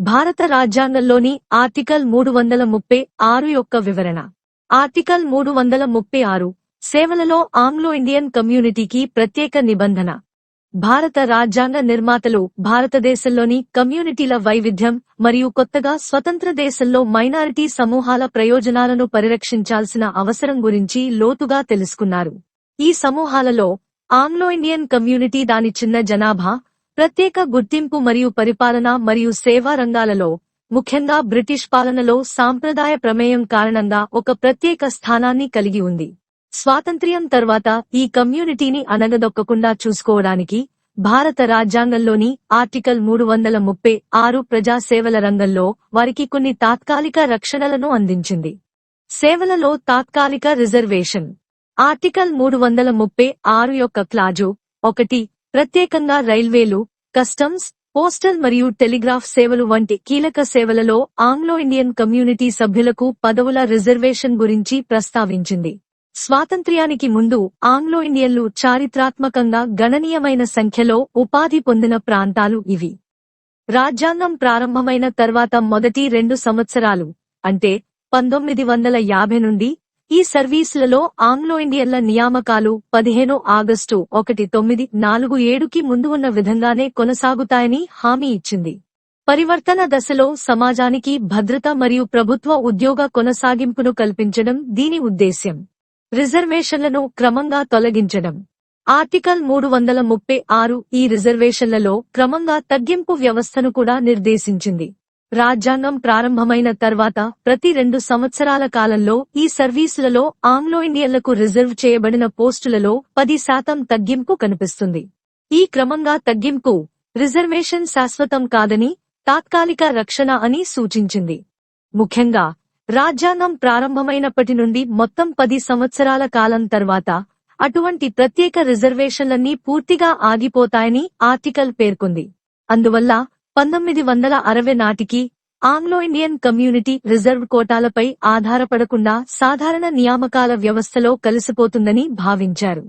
భారత రాజ్యాంగంలోని ఆర్టికల్ మూడు వందల ముప్పై ఆరు యొక్క వివరణ. ఆర్టికల్ మూడు వందల ముప్పై ఆరు సేవలలో ఆంగ్లో ఇండియన్ కమ్యూనిటీకి ప్రత్యేక నిబంధన. భారత రాజ్యాంగ నిర్మాతలు భారతదేశంలోని కమ్యూనిటీల వైవిధ్యం మరియు కొత్తగా స్వతంత్ర దేశంలో మైనారిటీ సమూహాల ప్రయోజనాలను పరిరక్షించాల్సిన అవసరం గురించి లోతుగా తెలుసుకున్నారు. ఈ సమూహాలలో ఆంగ్లో ఇండియన్ కమ్యూనిటీ దాని చిన్న జనాభా ప్రత్యేక గుర్తింపు మరియు పరిపాలన మరియు సేవా రంగాలలో ముఖ్యంగా బ్రిటిష్ పాలనలో సాంప్రదాయ ప్రమేయం కారణంగా ఒక ప్రత్యేక స్థానాన్ని కలిగి ఉంది. స్వాతంత్ర్యం తర్వాత ఈ కమ్యూనిటీని అనగదొక్కకుండా చూసుకోవడానికి భారత రాజ్యాంగంలోని ఆర్టికల్ మూడు వందల ముప్పై ఆరు ప్రజాసేవల రంగంలో వారికి కొన్ని తాత్కాలిక రక్షణలను అందించింది. సేవలలో తాత్కాలిక రిజర్వేషన్. ఆర్టికల్ మూడు వందల ముప్పై ఆరు యొక్క క్లాజు ఒకటి ప్రత్యేకంగా రైల్వేలు కస్టమ్స్ పోస్టల్ మరియు టెలిగ్రాఫ్ సేవలు వంటి కీలక సేవలలో ఆంగ్లో ఇండియన్ కమ్యూనిటీ సభ్యులకు పదవుల రిజర్వేషన్ గురించి ప్రస్తావించింది. స్వాతంత్ర్యానికి ముందు ఆంగ్లో ఇండియన్లు చారిత్రాత్మకంగా గణనీయమైన సంఖ్యలో ఉపాధి పొందిన ప్రాంతాలు ఇవి. రాజ్యాంగం ప్రారంభమైన తర్వాత మొదటి రెండు సంవత్సరాలు అంటే పంతొమ్మిది వందల యాభై నుండి ఈ సర్వీసులలో ఆంగ్లో ఇండియన్ల నియామకాలు పదిహేను ఆగస్టు ఒకటి తొమ్మిది నాలుగు ఏడుకి ముందు ఉన్న విధంగానే కొనసాగుతాయని హామీ ఇచ్చింది. పరివర్తన దశలో సమాజానికి భద్రత మరియు ప్రభుత్వ ఉద్యోగ కొనసాగింపును కల్పించడం దీని ఉద్దేశ్యం. రిజర్వేషన్లను క్రమంగా తొలగించడం. ఆర్టికల్ మూడు వందల ముప్పై ఆరు ఈ రిజర్వేషన్లలో క్రమంగా తగ్గింపు వ్యవస్థను కూడా నిర్దేశించింది. రాజ్యాంగం ప్రారంభమైన తర్వాత ప్రతి రెండు సంవత్సరాల కాలంలో ఈ సర్వీసులలో ఆంగ్లో ఇండియన్లకు రిజర్వ్ చేయబడిన పోస్టులలో పది శాతం తగ్గింపు కనిపిస్తుంది. ఈ క్రమంగా తగ్గింపు రిజర్వేషన్ శాశ్వతం కాదని తాత్కాలిక రక్షణ అని సూచించింది. ముఖ్యంగా రాజ్యాంగం ప్రారంభమైనప్పటి నుండి మొత్తం పది సంవత్సరాల కాలం తర్వాత అటువంటి ప్రత్యేక రిజర్వేషన్లన్నీ పూర్తిగా ఆగిపోతాయని ఆర్టికల్ పేర్కొంది. అందువల్ల పంతొమ్మిది వందల అరవై నాటికి ఆంగ్లో ఇండియన్ కమ్యూనిటీ రిజర్వ్ కోటాలపై ఆధారపడకుండా సాధారణ నియామకాల వ్యవస్థలో కలిసిపోతుందని భావించారు.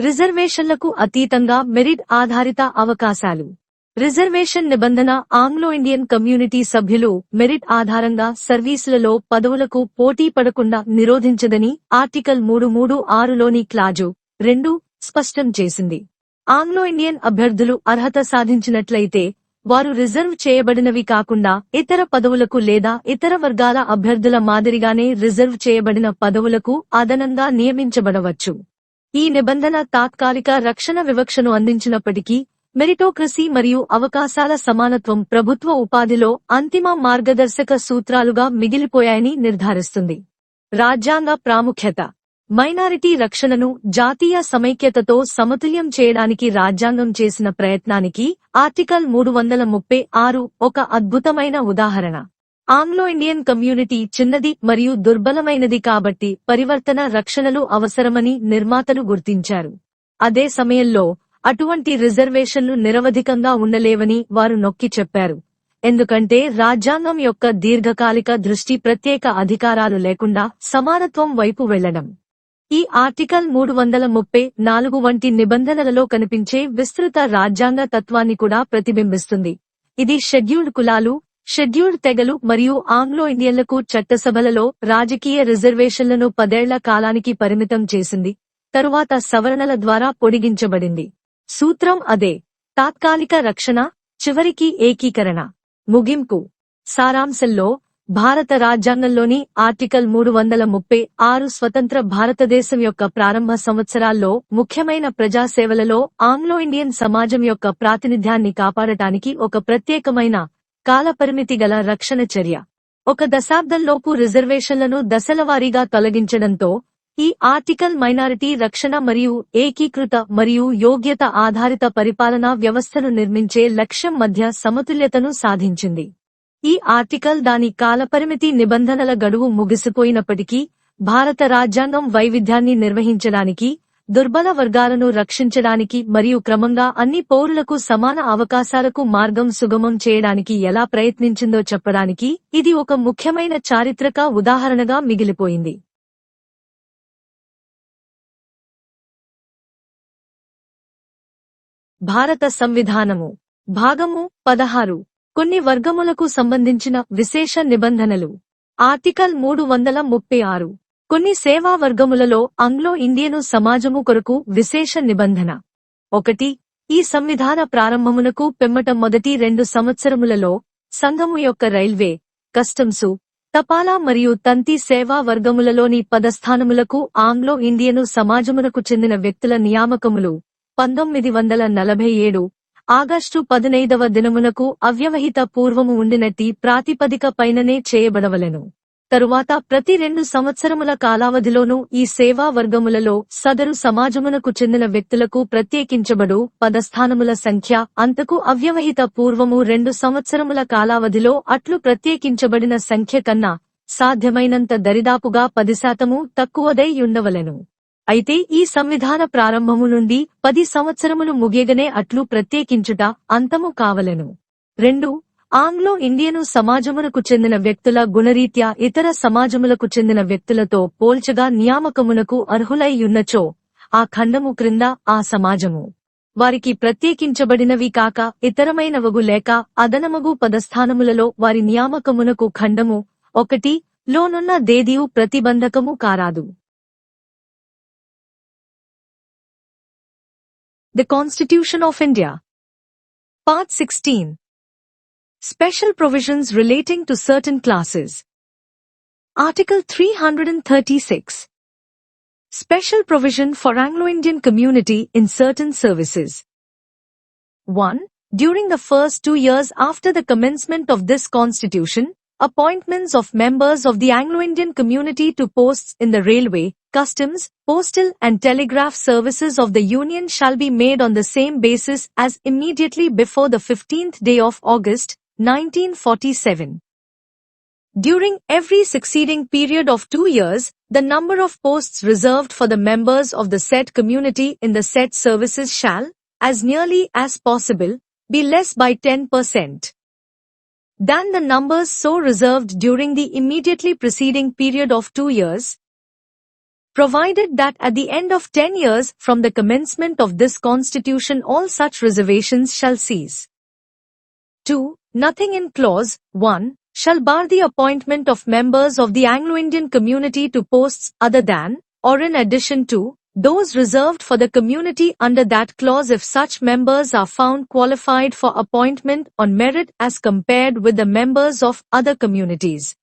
రిజర్వేషన్లకు అతీతంగా మెరిట్ ఆధారిత అవకాశాలు. రిజర్వేషన్ నిబంధన ఆంగ్లో ఇండియన్ కమ్యూనిటీ సభ్యులు మెరిట్ ఆధారంగా సర్వీసులలో పదవులకు పోటీ పడకుండా నిరోధించదని ఆర్టికల్ మూడు మూడు ఆరులోని క్లాజు రెండు స్పష్టం చేసింది. ఆంగ్లో ఇండియన్ అభ్యర్థులు అర్హత సాధించినట్లయితే వారు రిజర్వ్ చేయబడినవి కాకుండా ఇతర పదవులకు లేదా ఇతర వర్గాల అభ్యర్థుల మాదిరిగానే రిజర్వ్ చేయబడిన పదవులకు అదనంగా నియమించబడవచ్చు. ఈ నిబంధన తాత్కాలిక రక్షణ వివక్షను అందించినప్పటికీ మెరిటోక్రసీ మరియు అవకాశాల సమానత్వం ప్రభుత్వ ఉపాధిలో అంతిమ మార్గదర్శక సూత్రాలుగా మిగిలిపోయాయని నిర్ధారిస్తుంది. రాజ్యాంగ ప్రాముఖ్యత మైనారిటీ రక్షణను జాతీయ సమైక్యతతో సమతుల్యం చేయడానికి రాజ్యాంగం చేసిన ప్రయత్నానికి ఆర్టికల్ మూడు వందల ముప్పై ఆరు ఒక అద్భుతమైన ఉదాహరణ. ఆంగ్లో ఇండియన్ కమ్యూనిటీ చిన్నది మరియు దుర్బలమైనది కాబట్టి పరివర్తన రక్షణలు అవసరమని నిర్మాతలు గుర్తించారు. అదే సమయంలో అటువంటి రిజర్వేషన్లు నిరవధికంగా ఉండలేవని వారు నొక్కి చెప్పారు. ఎందుకంటే రాజ్యాంగం యొక్క దీర్ఘకాలిక దృష్టి ప్రత్యేక అధికారాలు లేకుండా సమానత్వం వైపు వెళ్ళడం ఈ ఆర్టికల్ మూడు వందల ముప్పై నాలుగు వంటి నిబంధనలలో కనిపించే విస్తృత రాజ్యాంగ తత్వాన్ని కూడా ప్రతిబింబిస్తుంది. ఇది షెడ్యూల్డ్ కులాలు షెడ్యూల్డ్ తెగలు మరియు ఆంగ్లో ఇండియన్లకు చట్టసభలలో రాజకీయ రిజర్వేషన్లను పదేళ్ళ కాలానికి పరిమితం చేసింది. తరువాత సవరణల ద్వారా పొడిగించబడింది. సూత్రం అదే. తాత్కాలిక రక్షణ చివరికి ఏకీకరణ. ముగింపు. సారాంశంలో భారత రాజ్యాంగంలోని ఆర్టికల్ మూడు వందల ముప్పై ఆరు స్వతంత్ర భారతదేశం యొక్క ప్రారంభ సంవత్సరాల్లో ముఖ్యమైన ప్రజాసేవలలో ఆంగ్లో ఇండియన్ సమాజం యొక్క ప్రాతినిధ్యాన్ని కాపాడటానికి ఒక ప్రత్యేకమైన కాలపరిమితి గల రక్షణ చర్య. ఒక దశాబ్దంలోపు రిజర్వేషన్లను దశలవారీగా తొలగించడంతో ఈ ఆర్టికల్ మైనారిటీ రక్షణ మరియు ఏకీకృత మరియు యోగ్యత ఆధారిత పరిపాలనా వ్యవస్థను నిర్మించే లక్ష్యం మధ్య సమతుల్యతను సాధించింది. ఈ ఆర్టికల్ దాని కాలపరిమితి నిబంధనల గడువు ముగిసిపోయినప్పటికీ భారత రాజ్యాంగం వైవిధ్యాన్ని నిర్వహించడానికి దుర్బల వర్గాలను రక్షించడానికి మరియు క్రమంగా అన్ని పౌరులకు సమాన అవకాశాలకు మార్గం సుగమం చేయడానికి ఎలా ప్రయత్నించిందో చెప్పడానికి ఇది ఒక ముఖ్యమైన చారిత్రక ఉదాహరణగా మిగిలిపోయింది. భారత సంవిధానము భాగము పదహారు. కొన్ని వర్గములకు సంబంధించిన విశేష నిబంధనలు. ఆర్టికల్ మూడు వందల ముప్పై ఆరు. కొన్ని సేవా వర్గములలో ఆంగ్లో ఇండియను సమాజము కొరకు విశేష నిబంధన. ఒకటి ఈ సంవిధాన ప్రారంభమునకు పెమ్మట మొదటి రెండు సంవత్సరములలో సంఘము యొక్క రైల్వే కస్టమ్సు తపాలా మరియు తంతి సేవా వర్గములలోని పదస్థానములకు ఆంగ్లో ఇండియను సమాజమునకు చెందిన వ్యక్తుల నియామకములు పంతొమ్మిది వందల నలభై ఏడు ఆగస్టు పదినైదవ దినమునకు అవ్యవహిత పూర్వము ఉండినట్టి ప్రాతిపదిక పైననే చేయబడవలెను. తరువాత ప్రతి రెండు సంవత్సరముల కాలావధిలోనూ ఈ సేవా వర్గములలో సదరు సమాజమునకు చెందిన వ్యక్తులకు ప్రత్యేకించబడు పదస్థానముల సంఖ్య అంతకు అవ్యవహిత పూర్వము రెండు సంవత్సరముల కాలావధిలో అట్లు ప్రత్యేకించబడిన సంఖ్య కన్నా సాధ్యమైనంత దరిదాపుగా పది శాతము తక్కువదై ఉండవలెను. అయితే ఈ సంవిధాన ప్రారంభము నుండి పది సంవత్సరములు ముగియగనే అట్లు ప్రత్యేకించుట అంతము కావలెను. రెండు ఆంగ్లో ఇండియను సమాజమునకు చెందిన వ్యక్తుల గుణరీత్యా ఇతర సమాజములకు చెందిన వ్యక్తులతో పోల్చగా నియామకమునకు అర్హులై ఉన్నచో ఆ ఖండము క్రింద ఆ సమాజము. వారికి ప్రత్యేకించబడినవి కాక ఇతరమైనవగు లేక అదనమగు పదస్థానములలో వారి నియామకమునకు ఖండము ఒకటి లోనున్న దేదీవు ప్రతిబంధకము కారాదు. The Constitution of India. Part 16. Special provisions relating to certain classes. Article 336. Special provision for Anglo-Indian community in certain services. 1. During the first two years after the commencement of this constitution, appointments of members of the Anglo-Indian community to posts in the railway, customs, postal and telegraph services of the Union shall be made on the same basis as immediately before the 15th day of August, 1947. During every succeeding period of two years, the number of posts reserved for the members of the said community in the said services shall, as nearly as possible, be less by 10% than the numbers so reserved during the immediately preceding period of two years, provided that at the end of 10 years from the commencement of this constitution all such reservations shall cease. 2. Nothing in clause 1 shall bar the appointment of members of the Anglo-Indian community to posts other than, or in addition to, those reserved for the community under that clause if such members are found qualified for appointment on merit as compared with the members of other communities.